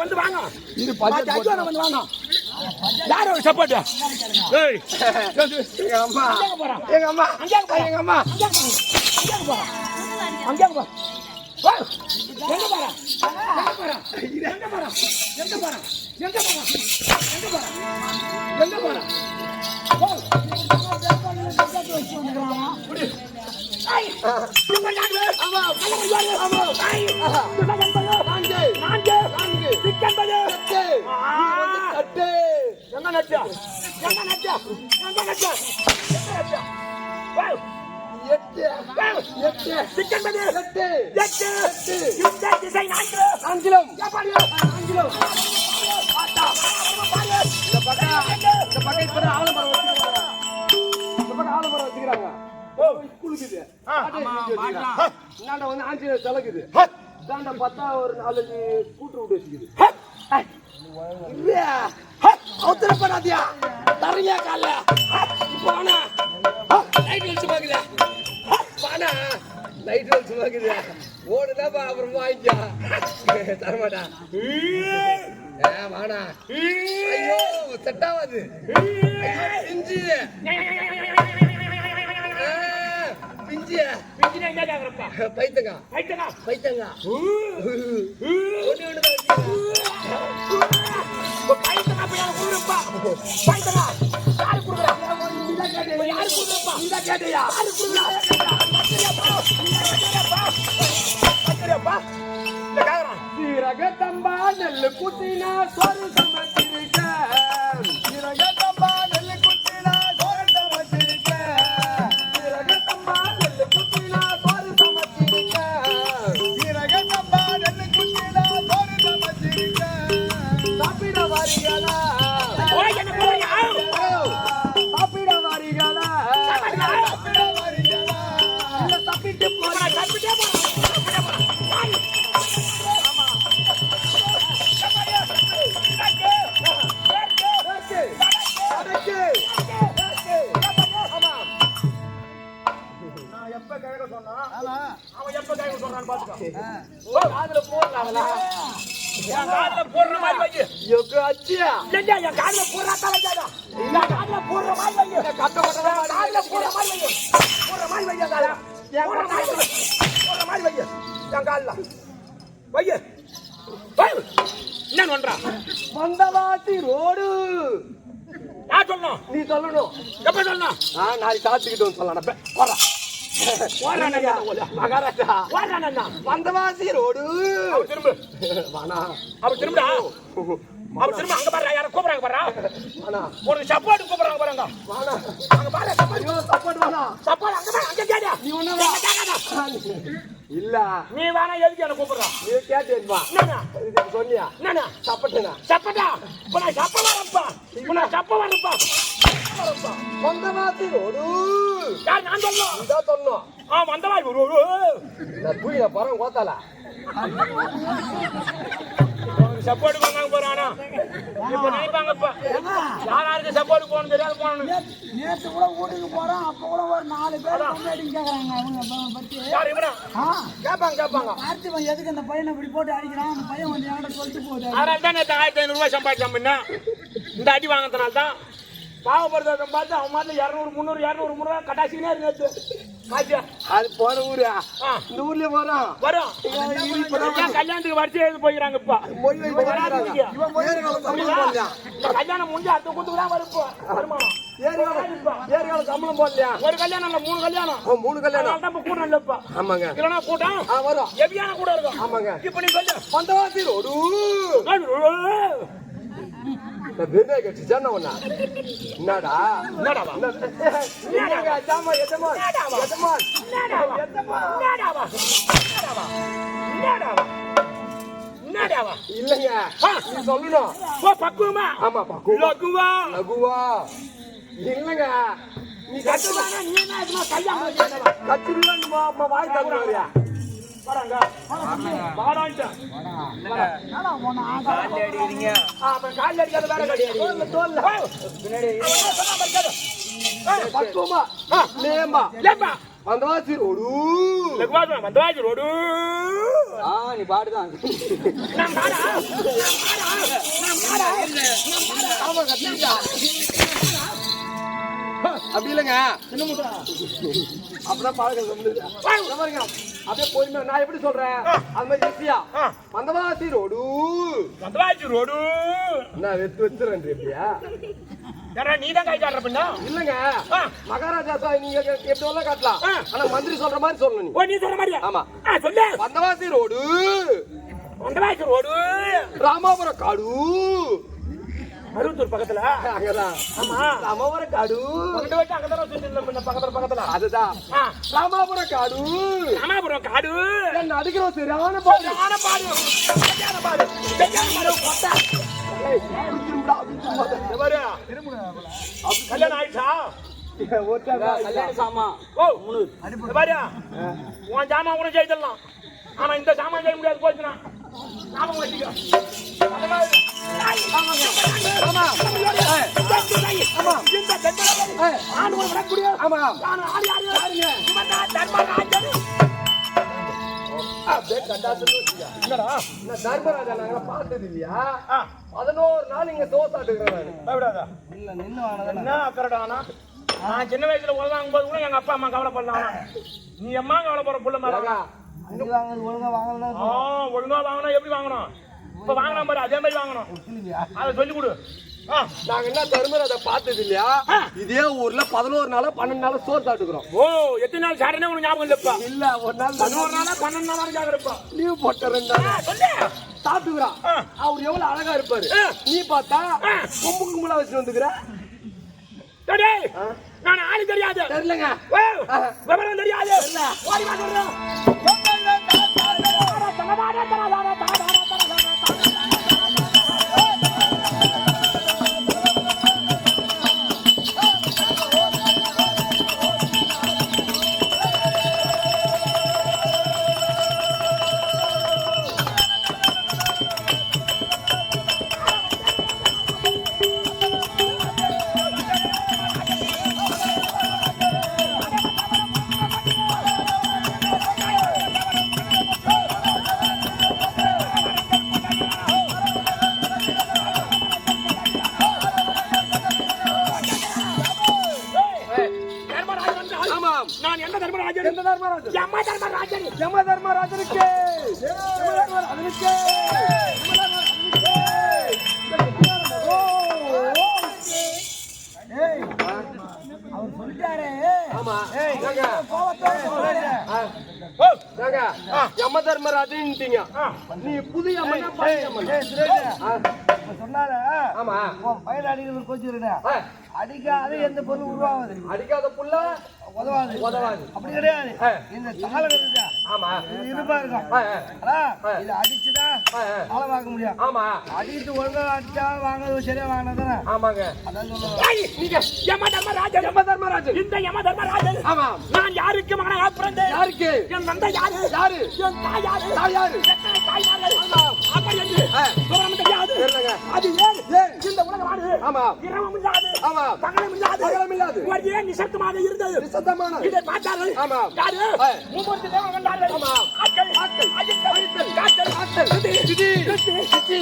வந்து வாங்க இது வந்து வாங்க யார் ஒரு சப்போர்ட் ஏய் எங்க அம்மா எங்க அம்மா அங்க போ எங்க அம்மா அங்க போ அங்க போ எங்க போற எங்க போற எங்க போற எங்க போற எங்க போனா எங்க போனா எங்க போனா எங்க நட்டா எங்க நட்டா எங்க நட்டா எங்க நட்டா சிக்கன் பதில் எட்டு எட்டு இந்த திசை நான்கு ஆங்கிலம் ஆங்கிலம் இந்த பக்கம் இந்த பக்கம் இப்பதான் ஆலமரம் வச்சுக்கிறாங்க இந்த பக்கம் ஆலமரம் வச்சுக்கிறாங்க ஓ வந்து ஆஞ்சநேயர் சிலக்குது இந்தாண்ட பார்த்தா ஒரு நாலஞ்சு கூட்டு விட்டு வச்சுக்குது இல்லையா அவசர பண்ணாதியா தரையா கால பானா லைட் வச்சு பானா லைட் வந்து சும்மாக்குது ஓடுதாப்பா அப்புறம் வாங்கிக்கா தரமாட்டா ஏ வாடா ஐயோ செட் ஆகாது பிஞ்சு பிஞ்சு பைத்தங்கா பைத்தங்கா பைத்தங்கா ஒன்று ஒன்று பைத்தங்கா பைத்தங்கா பைத்தங்கா யாரு கொடுக்குறா யாரு ஜெகதம்பா நெல்லு குத்தினா சொருசம் மாதிரி வை. போடுற மாதிரி வைக்க என் காதுல வைய வை என்ன பண்றா மந்தவாசி ரோடு நான் சொல்லணும் நீ சொல்லணும் எப்ப சொல்லணும் ஆ நாளைக்கு சாப்பிட்டுக்கிட்டு சொல்லலாம் போறா ஓடுறானே மகாராஜா ஓடுறானே மந்தவாசி ரோடு அவ திரும்ப வானா அவ திரும்படா அவ திரும்ப அங்க பாரு யார கூப்பிடுறாங்க பாரு வானா ஒரு சப்பாடு கூப்பிடுறாங்க பாருங்க வானா அங்க பாரு சப்பாடு வானா சப்பாடு அங்க நீ ஒண்ணு. இல்ல. நீ வேணா எதுக்கு என்ன கூப்பிடுறா? நீ இதுக்கு சொன்னியா? என்னண்ணா? சப்பட்டுனா சப்பட்டா? இப்ப நான் சப்ப வரப்பா. இப்ப நான் சப்ப வரப்பா. ரோடு யார் நான் சொல்லணும்? இதான் சொல்லணும். ஆ வந்தவா ஒரு ஒரு நான் நான் பரம் கோத்தால போறானா இப்ப நினைப்பாங்க இப்ப யார் யாருக்கு சப்போர்ட் போகணும் தெரியாது போகணும் நேத்து கூட வீட்டுக்கு போறோம் அப்ப கூட ஒரு நாலு பேர் கொண்டாடின்னு கேக்குறாங்க அவங்க பத்தி. யார் இவனா? ஆ. கேட்பாங்க கேட்பாங்க பார்த்திபன் எதுக்கு அந்த பையனை இப்படி போட்டு அடிக்கிறான்? அந்த பையன் வந்து என்கிட்ட சொல்லிட்டு போகுது. அதனால தான் நேற்று ஆயிரத்தி ஐநூறு ரூபாய் சம்பாதிச்சான் முன்ன. இந்த அடி வாங்கினதுனால தான். பாவப்படுறத பார்த்து அவன் மாதிரி இரநூறு முந்நூறு இரநூறு முந்நூறு கட்டாசினே இருக்கு அது போற ஊரு. இந்த ஊர்ல வரும். வரும். கல்யாணத்துக்கு வரிசை எழுதி போயிடறாங்க இப்ப. கல்யாணம் முடிஞ்சு அடுத்த கூத்துக்கு தான் வருப்போ வருமானம் ஏரியாவில் சம்பளம் போடலையா? ஒரு கல்யாணம் இல்ல மூணு கல்யாணம். மூணு கல்யாணம். நம்ம கூட்டம் இல்லப்பா ஆமாங்க. இல்லனா கூட்டம் வரும். எவியான கூட இருக்கும். ஆமாங்க. இப்ப நீ சொல்லு. வந்தவாசி ஒரு நான் விருதே கட்சி சொன்ன ஒண்ணா என்னடா என்னடா எத்தமா எத்தமா எத்தமா என்னடாவா இல்லைங்க நீ சொல்லணும் பக்குவமா ஆமா பக்குவம் லகுவா லகுவா இல்லைங்க நீ கட்டுவானா நீ என்ன கல்யாணம் கட்டிடுவான்னு வாய் தகுறியா மந்தவாசி ரோடு மந்தவாசி ரோடு ஆ நீ பாடுதான் அப்படி இல்லைங்க அப்பதான் பாருங்க. அப்படியே பொறுமையா நான் எப்படி சொல்றேன் அது மாதிரி ஈஸியா ஆ. வந்தவாசி ரோடு மந்தவாசு, ரோடு. நான் வெத்து வச்சுறேன் எப்படியா ஏடா, நீதான் கை காட்டுற பின்னா? இல்லங்க ஆ. மகாராஜா சார் நீங்க எப்படி வேணா காட்டலாம். ஆனா மந்திரி சொல்ற மாதிரி சொல்லணும் நீ நீ சொல்ற மாதிரியா? ஆமா. சொல்லு. வந்தவாசி ரோடு மந்தவாசு, ரோடு. ராமாபுரம் காடு மருவத்தூர் பக்கத்துல? அங்கதான். ஆமா. ராமாபுர காடு. ரெண்டு வட்டம் அங்கதான் சொல்லிருந்தோம் பின்ன பக்கத்துல பக்கத்துல. அதுதான். ராமாபுர காடு. ராமாபுர காடு. என்ன அதுக்கு ஒரு சரியான பாடு. சரியான பாடு. சரியான பாடு. சரியான பாடு கொட்டா. கல்யாணம் ஆயிடுச்சா? உன் ஜாமான் கூட ஆனா இந்த ஜாமான் செய்ய முடியாது போச்சுன்னா. தர்மராஜா நாங்கள பார்த்தது இல்லையா பதினோரு நாள் இங்க தோசாட்டுக்கிறேன் இல்ல நின்னு என்ன அக்கறடானா நான் சின்ன வயசுல உலகம் போது கூட எங்க அப்பா அம்மா கவலைப்படலாம் நீ அம்மா கவலைப்படுற புள்ள மாதிரி ஒழுங்கா வாங்கலாம் ஆ ஒழுங்கா எப்படி வாங்கணும்? இப்ப வாங்கினா பாரு அதே மாதிரி வாங்கணும். அதை சொல்லி கொடு. ஆ நாங்க என்ன தர்மராஜா பார்த்தது இல்லையா. இதே ஊர்ல பதினோரு நாளா பன்னெண்டு நாளா சோறு சாப்பிட்டுக்கிறோம். ஓ எத்தனை நாள் சாரனே உனக்கு ஞாபகம் இல்லப்பா? இல்ல ஒரு நாள் பதினோரு நாளா பன்னெண்டு நாளா கேக்குறப்பா லீவ் போட்ட ரெண்டு நாள். சொல்லு. சாப்பிட்டுக்கிறான் ஆ. அவர் எவ்வளவு அழகா இருப்பாரு. நீ பார்த்தா. கும்பு கும்பலா வச்சுட்டு வந்துக்கிற. நான் ஆளு தெரியாது. தெரியலங்க. விவரம் தெரியாது. ஓடி வா நான் எந்த தர்மராஜன்? எந்த தர்மராஜன்? யம தர்மராஜன். யம தர்மராஜனுக்கு. அதனுக்கு அவர் சொல்லிட்டாரு. ஆமா. யம தர்மராஜன் நீ புது யமன் சொன்னால ஆமா. பயிர் அடிக்கிறது கோச்சு அடிக்காத எந்த பொருளும் உருவாகுது. அடிக்காத புள்ள உதவாது. உதவாது. அப்படி கிடையாது. இந்த தாளம் இருக்குதா ஆமா. இது இருப்பா இருக்கும். இது அடிச்சுதான். தாளம் வாங்க முடியும் ஆமா. அடித்து ஒழுங்கா அடிச்சா வாங்குறது சரியா வாங்கினதானே ஆமாங்க. அதான் சொல்லுவாங்க இந்த யம தர்மராஜன் ஆமா. நான் யாருக்கு மகனாக பிறந்தேன் யாருக்கு? என் தந்தை யாரு? யாரு? என் தாய் யாரு? தாய் யாரு? என்று ஆ. விவரம் தெரியாது அது ஏன்? இந்த உலகமானது ஆமா இரவும் இல்லாது ஆமா பகலும் இல்லாது பகலும் இல்லாது. ஒரு ஏன் நிசப்தமாக இருந்தது நிசப்தமான இதை பார்த்தார்கள் ஆமா. யாரு. மூன்று தேவன் கண்டார்கள் ஆமா. ஆட்கள் ஆட்கள். அழித்தல் அழித்தல். காத்தல் காத்தல். சுத்தி. சுத்தி. சுத்தி. சிச்சி.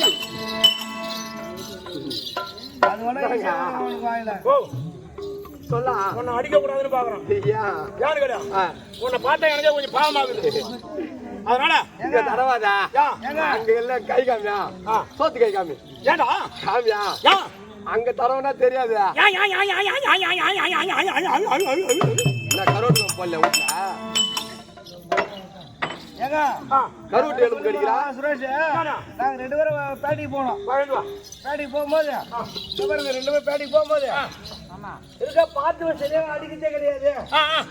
அது வரும் அவனுக்கு வாயில ஓ சொல்லா உன்னை அடிக்க கூடாதுன்னு பாக்குறோம் யாரு கிடையாது உன்னை பார்த்தா எனக்கே கொஞ்சம் பாவமாகுது அதனால இங்க தரவாதா அங்க எல்லாம் கை காமியா சோத்து கை காமி ஏடா காமியா அங்க தரவனா தெரியாது கரோட்டு போடல வீட்டுல கருவட்டு எலும்பு கடிக்கிறா சுரேஷ் ரெண்டு பேரும் பேட்டிக்கு போனோம் பேட்டிக்கு போகும்போது ரெண்டு பேரும் பேட்டிக்கு போகும்போது இருக்க பார்த்து சரியா அடிக்கிறதே கிடையாது?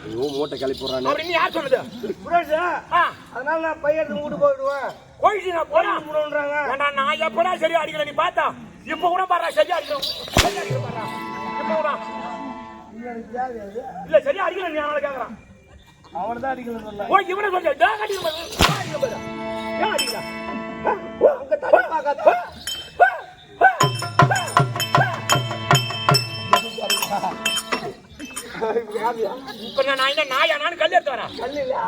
ஐயோ மூட்டை கிளப்பி போடுறானே அப்படின்னு யார் சொன்னது சுரேஷ் ஆ. அதனால நான் பையன் எடுத்து வீட்டு போயிடுவேன். கோயிச்சு நான் போடுன்றாங்க ஏண்டா நான் எப்படா சரியா அடிக்கல நீ பார்த்தா? இப்ப கூட பாரு சரியா அடிக்கிறோம். சரியா அடிக்கிற பாரு இப்ப கூட இல்ல சரியா அடிக்கல நீ கேக்குறான். அவனை தான் அடிக்கணும்னு சொன்னேன் ஓ இவனை நான் அடிக்க மாட்டேன் நான் அடிக்க மாட்டேன் ஏன் அடிக்கிறா அங்க தள்ளி பார்க்காத. இப்ப நான் என்ன நாயா நானு கல் எடுத்து வரேன்?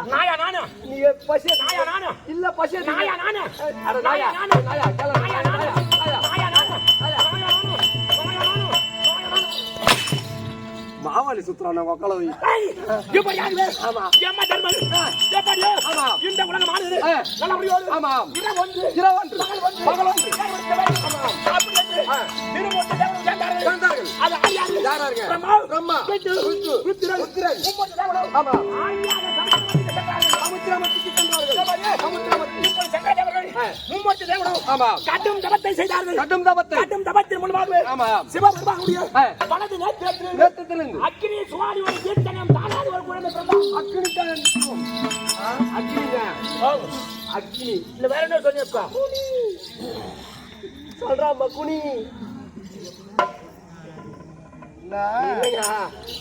நாயா நானு நீ பசி நாயா நானு இல்ல பசி நாயா நானு அட நாயா நானு நாயா கேள நாயா நாயா நானு மாவாளி சுத்துறான் உக்கால வை ஏய், இப்ப யாரு? ஆமா. எம்மா தர்மன். எப்படி? ஆமா. இந்த உலகம். ஆமா. இரவு ஒன்று. பகல் ஒன்று. பகல் ஒன்று. அப்படி ஆ. திருமூர்த்தி யாராருங்க? பிரம்மா. பிரம்மா. விஷ்ணு. ஆமா. ஆரியாக சென்றார்கள். மும்மூர்த்தி ஆமா. கடும் தபத்தை செய்தார்கள் கடும் தபத்தை கடும் தபத்தின் மூலமாக ஆமா. சிவபெருமானுடைய வலது நேத்திரத்தில் அக்கினி ஒரு தானாது ஒரு குழந்தை அக்கினிங்க அக்கினி இல்ல வேற என்ன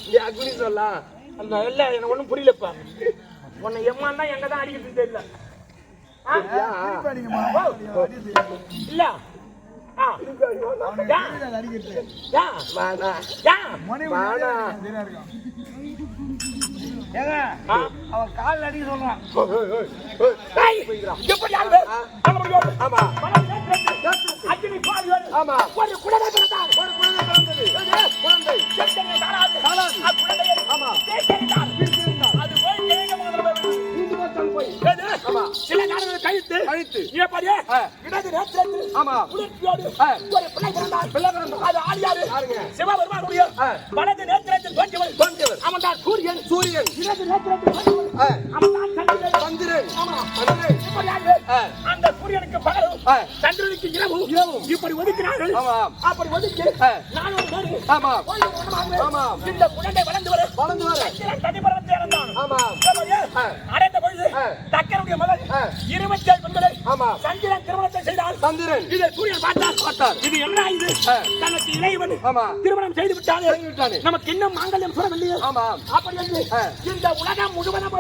நீ அக்குனி சொல்லலாம் அந்த இல்ல எனக்கு ஒண்ணும் புரியலப்பா. உன்னை எம்மா தான் எங்க தான் அடிக்கிறது தெரியல. இல்ல? அவன் கால் அடிக்க சொல்றான். ஆமா. ஆமா. குழந்தை ஆமா. அது போய் தேய்க்க முதல்ல சில காலங்கள் கழித்து கழித்து எப்படியே இடது நேரத்தில் ஆமா. குளிர்ச்சியோடு ஒரு பிள்ளை பிறந்தார். பிள்ளை பிறந்தார். அது ஆழியாரு. சிவபெருமானுடைய வலது தோன்றியவர். தோன்றியவர். அவன் தான் சூரியன். சூரியன் இடது தோன்றியவர். அவன் தான் சந்திரன். சந்திரன் ஆமா. சந்திரன் அந்த சூரியனுக்கு பகலும். சந்திரனுக்கு இரவும் இரவும். இப்படி ஒதுக்கினார்கள். அப்படி ஒதுக்கி ஆமா ஆமா. இந்த குழந்தை வளர்ந்து வர வளர்ந்து வர சந்திரன் தனிபரத்தை இறந்தான் ஆமா. அடைந்த பொழுது. இருபத்தி ஏழு பெண்களை ஆமா சந்திரன் திருமணத்தை செய்தால் சந்திரன் இதை சூரியன் பார்த்தார் பார்த்தார். இது என்ன இது. தனக்கு இளையவன் ஆமா திருமணம் செய்து விட்டானே. நமக்கு இன்னும் மாங்கல்யம் சுரவில்லையே ஆமா அப்படி ஆ. இந்த உலகம் முழுவதும்.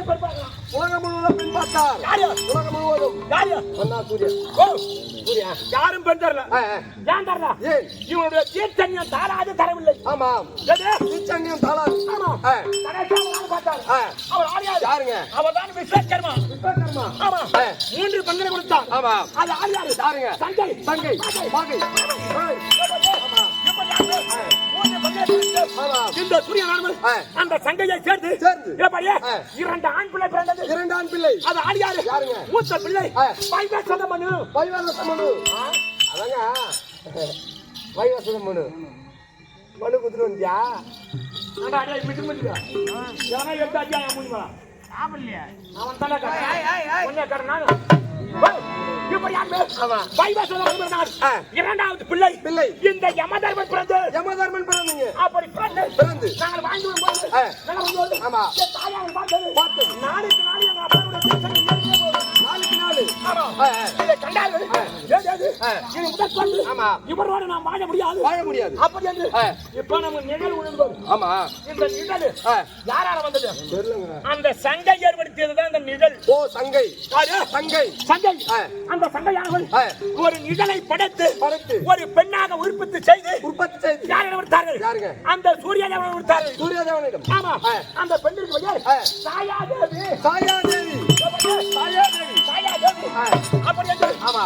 உலகம் முழுவதும் பின் பார்த்தார் யாரு உலகம் முழுவதும் யாரு? ஒன்னா சூரியன் ஓ சூர்யா யாரும் பெண் தரல. ஏன் தரல? இவனுடைய தீர்த்தன்யம் தாராது தரவில்லை. ஆமா. ஆ, கடைசியாக ஒரு ஆள் பார்த்தார். ஆ. அவர் ஆரியாரு. யாருங்க? அவர்தான் விஸ்வகர்மா. விஸ்வகர்மா. ஆமா. மூன்று பங்கனை கொடுத்தான். ஆமா. அது ஆரியாரு. யாருங்க? சங்கை. தங்கை. பாகை இந்த சூரியனானவன் ஆ. அந்த சங்கையை சேர்த்து சேர்த்து. இரண்டு ஆண் பிள்ளை பிறந்தது இரண்டு ஆண் பிள்ளை அது ஆடியாரு யாருங்க? மூத்த பிள்ளை. பைவசத மனு வைவாச மனு அதங்க வைவாச மனு மனு குத்துட்டு வந்தியா அடா, அடே, மிட்டு மிட்டுடா. எவனோ எடுத்து மூஞ்சி மேல. அவன் தானே காரணம். உன்னை காரணம் நானு. இரண்டாவது பிள்ளை. பிள்ளை. இந்த யமதர்மன் பிறந்து. யமதர்மன் பிறந்தீங்க. அப்படி பிறந்து பிறந்து. நாங்கள் வாழ்ந்து வரும்போது. நாங்கள் வரும்போது ஆமா. தாயார் பார்த்தது. பார்த்தது. நாளுக்கு நாள் எங்க அப்பாவோட. நாளுக்கு நாள். ஆமா. இதை கண்டார்கள். ஆமா. இவரோட வாழ முடியாது. வாழ முடியாது. அப்படி என்று ஆ. இப்ப நம்ம நிழல் விழுந்தோம் ஆமா. இந்த நிழல் ஆ, யாரால வந்தது? அந்த சங்கை ஏற்படுத்தியதுதான் இந்த நிழல். ஓ சங்கை. யாரு? சங்கை. சங்கை. ஆ. அந்த சங்கையானவள். ஒரு நிழலை படைத்து படைத்து. ஒரு பெண்ணாக உற்பத்தி செய்து உற்பத்தி செய்து யாரிடம் விடுத்தார்கள் யாருங்க? அந்த சூரியனை விடுத்தார்கள் சூரியதேவனிடம். ஆமா. அந்த பெண்ணிற்கு சாயாதேவி. சாயாதேவி. சாயாதேவி ஆ. அப்படி என்று ஆமா.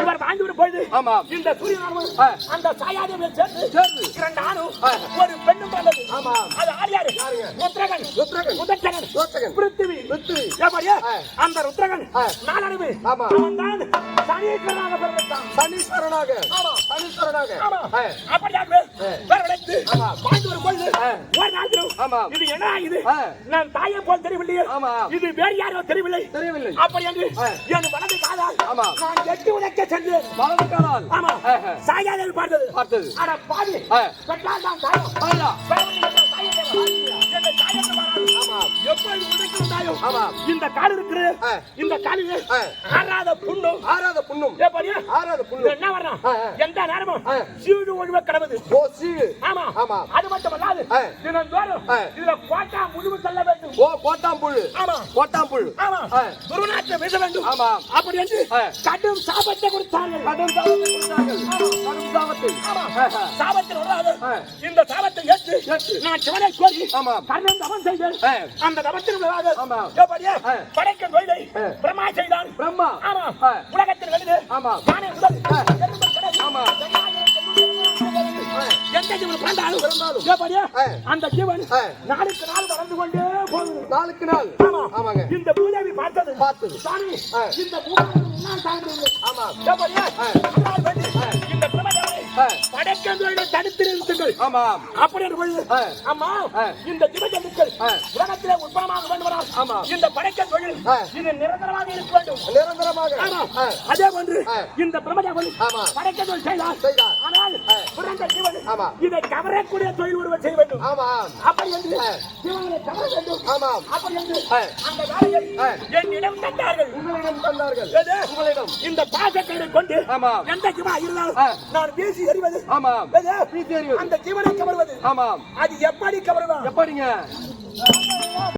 இவர் பொழுது ஆமா இந்த சூரியனானவன் ஆ. அந்த சாயாதேவியை சேர்ந்து சேர்ந்து இரண்டு ஆணும். ஒரு பெண்ணும் ஆமா. அது ஆரியாரு யாருங்க? ருத்ரகன் ருத்ரகன். முதற்சகன் ருத்ரகன். பிருத்திவி பிருத்திவி. எப்படியா. அந்த ருத்ரகன். நாலறிவு ஆமா. அவன் தான் சனீஸ்வரனாக பிறந்தான் சனீஸ்வரனாக ஆமா. இது என்ன இது. நான் தாயை போல் தெரியவில்லையே. ஆமா. இது வேறு யாரோ தெரியவில்லை. தெரியவில்லை. அப்படி என்று. என் வலது காலால். நான் எட்டி உதைக்க சென்றேன். வலது காலால் ஆமா. ஆஹா. சாயாதேவி பார்த்தது. பார்த்தது. அட பாவி ஆ. பெற்றால் தான் தாயம். ஐயா பரவாயில்லை, என் தாயை தேவ. என் தாயை தேவ. கால் ஆமாம். எப்பொழுது உதைக்கிறதாயோ ஆமாம். இந்த கால் இருக்கிறது. இந்த காலில். ஆறாத புண்ணும் ஆறாத புண்ணும் எப்படியா ஆறாத புண்ணும் என்ன வரணும். எந்த நேரமும் ஆ. சீடு ஒழுவ கடவுது ஓ சீழு ஆமா ஆமா. அது மட்டும் அல்லாது. தினந்தோறும். இதுல கோட்டா முழுவு வேண்டும் ஓ கோட்டாம்புழு ஆமா கோட்டாம்புழு ஆமா ஆ. குருநாட்டை வீச வேண்டும் ஆமா. அப்படி என்று. கடும் சாபத்தை கொடுத்தார்கள் கடும் சாபத்தை கொடுத்தார்கள் கடும் சாபத்தை ஆமா. சாபத்தில் வராது. இந்த சாபத்தை ஏற்று. நான் சிவனை கோரி ஆமா. கர்ணன். அந்த தவத்தில் வராது ஆமா. எப்படியா ஆ. படைக்க தொழிலை. பிரம்மா செய்தான் பிரம்மா ஆமா. உலகத்தில் வெளியே ஆமா. நானே முதல். ஆமா. எந்த ஜீவன் பிறந்தாலும் பிறந்தாலும். எப்படியா ஆ. அந்த ஜீவன். நாளுக்கு நாள் வளர்ந்து கொண்டே போகுது நாளுக்கு நாள் ஆமா. ஆமாங்க இந்த பூதேவி பார்த்தது பார்த்தது. ஆ. இந்த பூதேவி முன்னால் தாழ்ந்தது. ஆமா? படைக்கின்றவர்களை தடுத்து நிறுத்துங்கள் ஆமாம் அப்படி என்று பொழுது, ஆ. அம்மா ஆ. இந்த ஜீவஜந்துக்கள் ஆ. உலகத்திலே உற்பத்தமாக வேண்டுமானால் ஆமா. இந்த படைக்க தொழில். இது நிரந்தரமாக இருக்க வேண்டும் நிரந்தரமாக ஆமா. அதே போன்று. இந்த பிரபஞ்சம் ஆமா. படைக்க தொழில் செய்தார் செய்தார். பிறந்த ஜீவன் ஆமா. இதை கவரக்கூடிய தொழில் ஒருவர் செய்ய வேண்டும் ஆமாம் அப்படி என்று ஆ. ஜீவனை கவர வேண்டும் ஆமாம் அப்படி என்று. அந்த வேலையை. என்னிடம் தந்தார்கள் உங்களிடம் தந்தார்கள்? உங்களிடம் இந்த பாசக்கடை கொண்டு ஆமாம். எந்த ஜீவா இருந்தாலும். நான் வீசி எறிவது எது? வீசி எறிவது. அந்த ஜீவனை கவர்வது ஆமாம் அது எப்படி கவருதான் எப்படிங்க